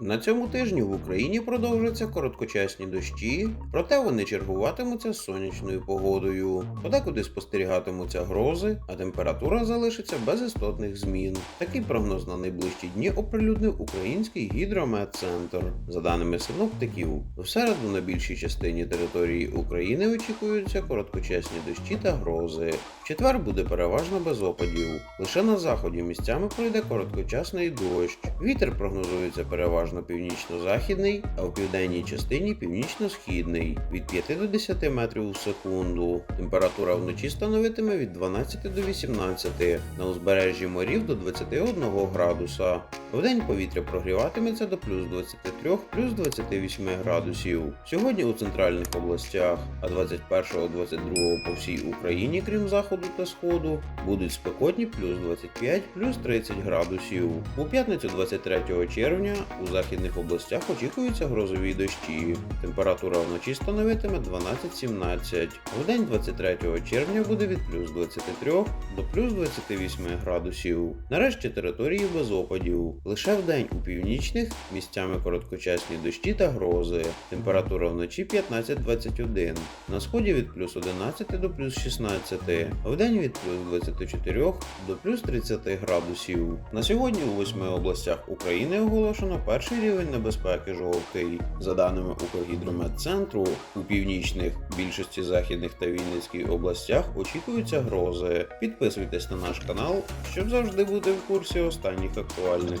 На цьому тижні в Україні продовжаться короткочасні дощі, проте вони чергуватимуться з сонячною погодою. Подекуди спостерігатимуться грози, а температура залишиться без істотних змін. Такий прогноз на найближчі дні оприлюднив український гідрометцентр. За даними синоптиків, в середу на більшій частині території України очікуються короткочасні дощі та грози. В четвер буде переважно без опадів. Лише на заході місцями пройде короткочасний дощ. Вітер прогнозується переважно північно-західний, а в південній частині північно-східний від 5 до 10 метрів у секунду. Температура вночі становитиме від 12 до 18, на узбережжі морів до 21 градуса. Вдень повітря прогріватиметься до плюс 23 плюс 28 градусів. Сьогодні у центральних областях, а 21-22 по всій Україні, крім заходу та сходу, будуть спекотні плюс 25 плюс 30 градусів. У п'ятницю 23 червня у західних областях очікуються грозові дощі. Температура вночі становитиме 12-17. Вдень 23 червня буде від плюс 23 до плюс 28 градусів. Нарешті території без опадів. Лише вдень у північних місцями короткочасні дощі та грози. Температура вночі 15-21. На сході від плюс 11 до плюс 16. Вдень від плюс 24 до плюс 30 градусів. На сьогодні у восьми областях України оголошено перший рівень небезпеки жовтий. За даними Укргідрометцентру, у північних, більшості західних та Вінницькій областях очікуються грози. Підписуйтесь на наш канал, щоб завжди бути в курсі останніх актуальних